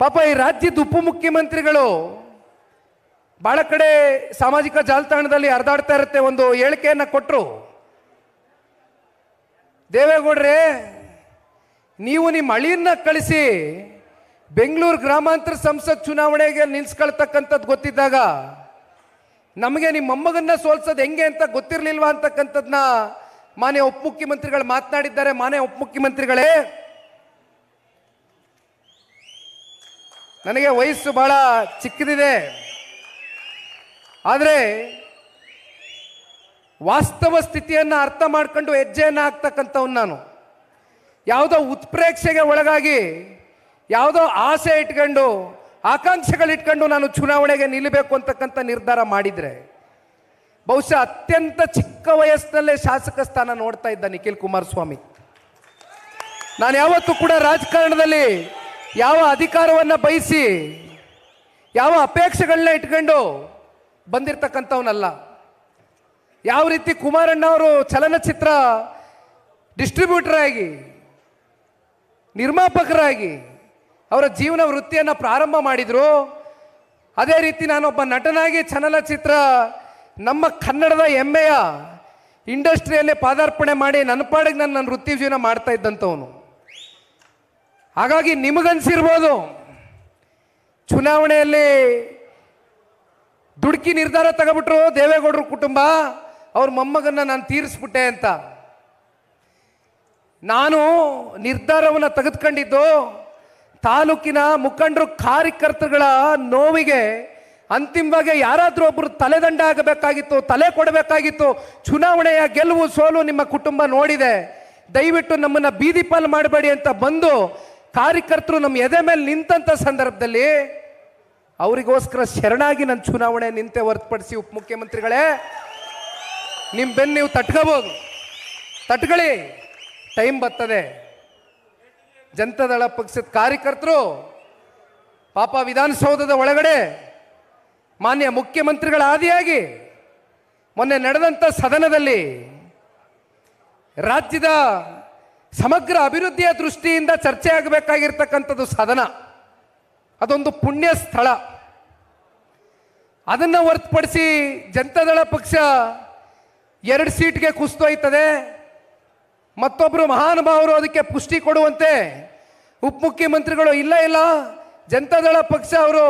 ಪಾಪ ಈ ರಾಜ್ಯದ ಉಪಮುಖ್ಯಮಂತ್ರಿಗಳು ಬಹಳ ಕಡೆ ಸಾಮಾಜಿಕ ಜಾಲತಾಣದಲ್ಲಿ ಹರಿದಾಡ್ತಾ ಇರುತ್ತೆ ಒಂದು ಹೇಳಿಕೆಯನ್ನು ಕೊಟ್ಟರು ದೇವೇಗೌಡ್ರೆ, ನೀವು ನಿಮ್ಮ ಅಳಿಯನ್ನ ಕಳಿಸಿ ಬೆಂಗಳೂರು ಗ್ರಾಮಾಂತರ ಸಂಸತ್ ಚುನಾವಣೆಗೆ ನಿಲ್ಸ್ಕೊಳ್ತಕ್ಕಂಥದ್ದು ಗೊತ್ತಿದ್ದಾಗ ನಮಗೆ ನಿಮ್ಮ ಮೊಮ್ಮಗನ್ನ ಸೋಲ್ಸೋದು ಹೆಂಗೆ ಅಂತ ಗೊತ್ತಿರಲಿಲ್ವಾ ಅಂತಕ್ಕಂಥದ್ದನ್ನ ಮಾನ್ಯ ಉಪಮುಖ್ಯಮಂತ್ರಿಗಳು ಮಾತನಾಡಿದ್ದಾರೆ. ಮಾನ್ಯ ಉಪಮುಖ್ಯಮಂತ್ರಿಗಳೇ ನನಗೆ ವಯಸ್ಸು ಬಹಳ ಚಿಕ್ಕದಿದೆ. ಆದರೆ ವಾಸ್ತವ ಸ್ಥಿತಿಯನ್ನು ಅರ್ಥ ಮಾಡ್ಕೊಂಡು ಹೆಜ್ಜೆಯನ್ನು ಹಾಕ್ತಕ್ಕಂಥವ್ನು ನಾನು. ಯಾವುದೋ ಉತ್ಪ್ರೇಕ್ಷೆಗೆ ಒಳಗಾಗಿ ಯಾವುದೋ ಆಸೆ ಇಟ್ಕೊಂಡು ಆಕಾಂಕ್ಷೆಗಳಿಟ್ಕೊಂಡು ನಾನು ಚುನಾವಣೆಗೆ ನಿಲ್ಲಬೇಕು ಅಂತಕ್ಕಂಥ ನಿರ್ಧಾರ ಮಾಡಿದರೆ, ಬಹುಶಃ ಅತ್ಯಂತ ಚಿಕ್ಕ ವಯಸ್ಸಿನಲ್ಲೇ ಶಾಸಕ ಸ್ಥಾನ ನೋಡ್ತಾ ಇದ್ದ ನಿಖಿಲ್ ಕುಮಾರಸ್ವಾಮಿ. ನಾನು ಯಾವತ್ತೂ ಕೂಡ ರಾಜಕಾರಣದಲ್ಲಿ ಯಾವ ಅಧಿಕಾರವನ್ನು ಬಯಸಿ, ಯಾವ ಅಪೇಕ್ಷೆಗಳನ್ನ ಇಟ್ಕೊಂಡು ಬಂದಿರತಕ್ಕಂಥವನಲ್ಲ. ಯಾವ ರೀತಿ ಕುಮಾರಣ್ಣ ಅವರು ಚಲನಚಿತ್ರ ಡಿಸ್ಟ್ರಿಬ್ಯೂಟರ್ ಆಗಿ, ನಿರ್ಮಾಪಕರಾಗಿ ಅವರ ಜೀವನ ವೃತ್ತಿಯನ್ನು ಪ್ರಾರಂಭ ಮಾಡಿದರು, ಅದೇ ರೀತಿ ನಾನೊಬ್ಬ ನಟನಾಗಿ ಚಲನಚಿತ್ರ ನಮ್ಮ ಕನ್ನಡದ ಹೆಮ್ಮೆಯ ಇಂಡಸ್ಟ್ರಿಯಲ್ಲಿ ಪಾದಾರ್ಪಣೆ ಮಾಡಿ ನನ್ನ ಪಾಡಿಗೆ ನಾನು ನನ್ನ ವೃತ್ತಿ ಜೀವನ ಮಾಡ್ತಾ ಇದ್ದಂಥವನು. ಹಾಗಾಗಿ ನಿಮಗನ್ಸಿರ್ಬೋದು, ಚುನಾವಣೆಯಲ್ಲಿ ದುಡುಕಿ ನಿರ್ಧಾರ ತಗೊಬಿಟ್ರು ದೇವೇಗೌಡರ ಕುಟುಂಬ, ಅವ್ರ ಮೊಮ್ಮಗನ್ನ ನಾನು ತೀರಿಸ್ಬಿಟ್ಟೆ ಅಂತ. ನಾನು ನಿರ್ಧಾರವನ್ನು ತೆಗೆದುಕೊಂಡಿದ್ದು ತಾಲೂಕಿನ ಮುಖಂಡರು ಕಾರ್ಯಕರ್ತರುಗಳ ನೋವಿಗೆ ಅಂತಿಮವಾಗಿ ಯಾರಾದರೂ ಒಬ್ಬರು ತಲೆದಂಡ ಆಗಬೇಕಾಗಿತ್ತು, ತಲೆ ಕೊಡಬೇಕಾಗಿತ್ತು, ಚುನಾವಣೆಯ ಗೆಲುವು ಸೋಲು ನಿಮ್ಮ ಕುಟುಂಬ ನೋಡಿದೆ. ದಯವಿಟ್ಟು ನಮ್ಮನ್ನು ಬೀದಿ ಪಾಲು ಮಾಡಬೇಡಿ ಅಂತ ಬಂದು ಕಾರ್ಯಕರ್ತರು ನಮ್ಮ ಎದೆ ಮೇಲೆ ನಿಂತಂಥ ಸಂದರ್ಭದಲ್ಲಿ ಅವರಿಗೋಸ್ಕರ ಶರಣಾಗಿ ನನ್ನ ಚುನಾವಣೆ ನಿಂತೆ ಹೊರತುಪಡಿಸಿ ಉಪಮುಖ್ಯಮಂತ್ರಿಗಳೇ ನಿಮ್ಮ ಬೆನ್ನು ನೀವು ತಟ್ಕೋಬೋದು. ತಟ್ಕೊಳ್ಳಿ. ಟೈಮ್ ಬರ್ತದೆ. ಜನತಾದಳ ಪಕ್ಷದ ಕಾರ್ಯಕರ್ತರು, ಪಾಪ ವಿಧಾನಸೌಧದ ಒಳಗಡೆ ಮಾನ್ಯ ಮುಖ್ಯಮಂತ್ರಿಗಳ ಆದಿಯಾಗಿ ಮೊನ್ನೆ ನಡೆದಂಥ ಸದನದಲ್ಲಿ ರಾಜ್ಯದ ಸಮಗ್ರ ಅಭಿವೃದ್ಧಿಯ ದೃಷ್ಟಿಯಿಂದ ಚರ್ಚೆ ಆಗಬೇಕಾಗಿರ್ತಕ್ಕಂಥದ್ದು ಸದನ ಅದೊಂದು ಪುಣ್ಯ ಸ್ಥಳ. ಅದನ್ನು ಹೊರತುಪಡಿಸಿ ಜನತಾದಳ ಪಕ್ಷ ಎರಡು ಸೀಟ್ಗೆ ಕುಸಿತೋಯ್ತದೆ ಮತ್ತೊಬ್ಬರು ಮಹಾನುಭಾವರು ಅದಕ್ಕೆ ಪುಷ್ಟಿ ಕೊಡುವಂತೆ ಉಪಮುಖ್ಯಮಂತ್ರಿಗಳು ಇಲ್ಲ ಇಲ್ಲ. ಜನತಾದಳ ಪಕ್ಷ ಅವರು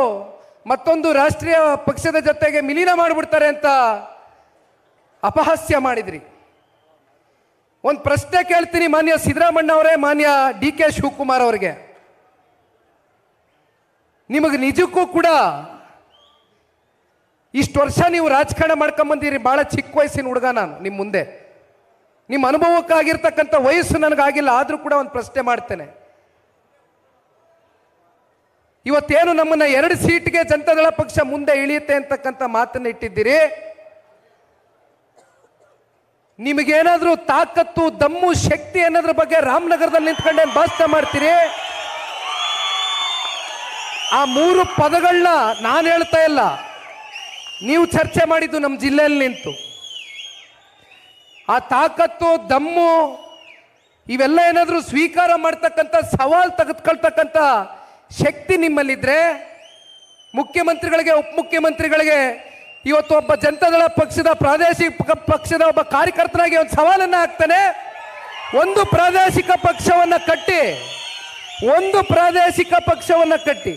ಮತ್ತೊಂದು ರಾಷ್ಟ್ರೀಯ ಪಕ್ಷದ ಜೊತೆಗೆ ಮಿಲೀನ ಮಾಡಿಬಿಡ್ತಾರೆ ಅಂತ ಅಪಹಾಸ್ಯ ಮಾಡಿದ್ರಿ. ಒಂದು ಪ್ರಶ್ನೆ ಕೇಳ್ತೀನಿ ಮಾನ್ಯ ಸಿದ್ದರಾಮಣ್ಣ ಅವರೇ ಮಾನ್ಯ ಡಿ ಕೆ ಶಿವಕುಮಾರ್ ಅವರಿಗೆ. ನಿಮಗೆ ನಿಜಕ್ಕೂ ಕೂಡ ಇಷ್ಟು ವರ್ಷ ನೀವು ರಾಜಕಾರಣ ಮಾಡ್ಕೊಂಬಂದಿರಿ ಭಾಳ ಚಿಕ್ಕ ವಯಸ್ಸಿನ ಹುಡುಗ ನಾನು ನಿಮ್ಮ ಮುಂದೆ. ನಿಮ್ಮ ಅನುಭವಕ್ಕಾಗಿರ್ತಕ್ಕಂಥ ವಯಸ್ಸು ನನಗಾಗಿಲ್ಲ, ಆದರೂ ಕೂಡ ಒಂದು ಪ್ರಶ್ನೆ ಮಾಡ್ತೇನೆ. ಇವತ್ತೇನು ನಮ್ಮನ್ನ ಎರಡು ಸೀಟ್ಗೆ ಜನತಾದಳ ಪಕ್ಷ ಮುಂದೆ ಇಳಿಯುತ್ತೆ ಅಂತಕ್ಕಂಥ ಮಾತನ್ನು ಇಟ್ಟಿದ್ದೀರಿ? ನಿಮಗೇನಾದ್ರೂ ತಾಕತ್ತು, ದಮ್ಮು, ಶಕ್ತಿ ಅನ್ನೋದ್ರ ಬಗ್ಗೆ ರಾಮನಗರದಲ್ಲಿ ನಿಂತ್ಕೊಂಡೆ ಭಾಷಣ ಮಾಡ್ತೀರಿ? ಆ ಮೂರು ಪದಗಳನ್ನ ನಾನು ಹೇಳ್ತಾ ಇಲ್ಲ. ನೀವು ಚರ್ಚೆ ಮಾಡಿದ್ದು ನಮ್ಮ ಜಿಲ್ಲೆಯಲ್ಲಿ ನಿಂತು. ಆ ತಾಕತ್ತು, ದಮ್ಮು, ಇವೆಲ್ಲ ಏನಾದರೂ ಸ್ವೀಕಾರ ಮಾಡ್ತಕ್ಕಂಥ, ಸವಾಲು ತೆಗೆದುಕೊಳ್ತಕ್ಕಂಥ ಶಕ್ತಿ ನಿಮ್ಮಲ್ಲಿದ್ದರೆ ಮುಖ್ಯಮಂತ್ರಿಗಳಿಗೆ, ಉಪಮುಖ್ಯಮಂತ್ರಿಗಳಿಗೆ ಇವತ್ತು ಒಬ್ಬ ಜನತಾದಳ ಪಕ್ಷದ ಪ್ರಾದೇಶಿಕ ಪಕ್ಷದ ಒಬ್ಬ ಕಾರ್ಯಕರ್ತನಾಗಿ ಒಂದು ಸವಾಲನ್ನು ಹಾಕ್ತಾನೆ. ಒಂದು ಪ್ರಾದೇಶಿಕ ಪಕ್ಷವನ್ನು ಕಟ್ಟಿ, ಒಂದು ಪ್ರಾದೇಶಿಕ ಪಕ್ಷವನ್ನು ಕಟ್ಟಿ.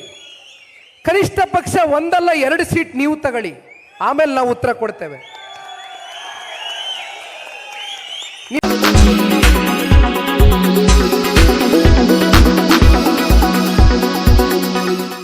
ಕನಿಷ್ಠ ಪಕ್ಷ ಒಂದಲ್ಲ, ಎರಡು ಸೀಟ್ ನೀವು ತಗೊಳ್ಳಿ. ಆಮೇಲೆ ನಾವು ಉತ್ತರ ಕೊಡ್ತೇವೆ.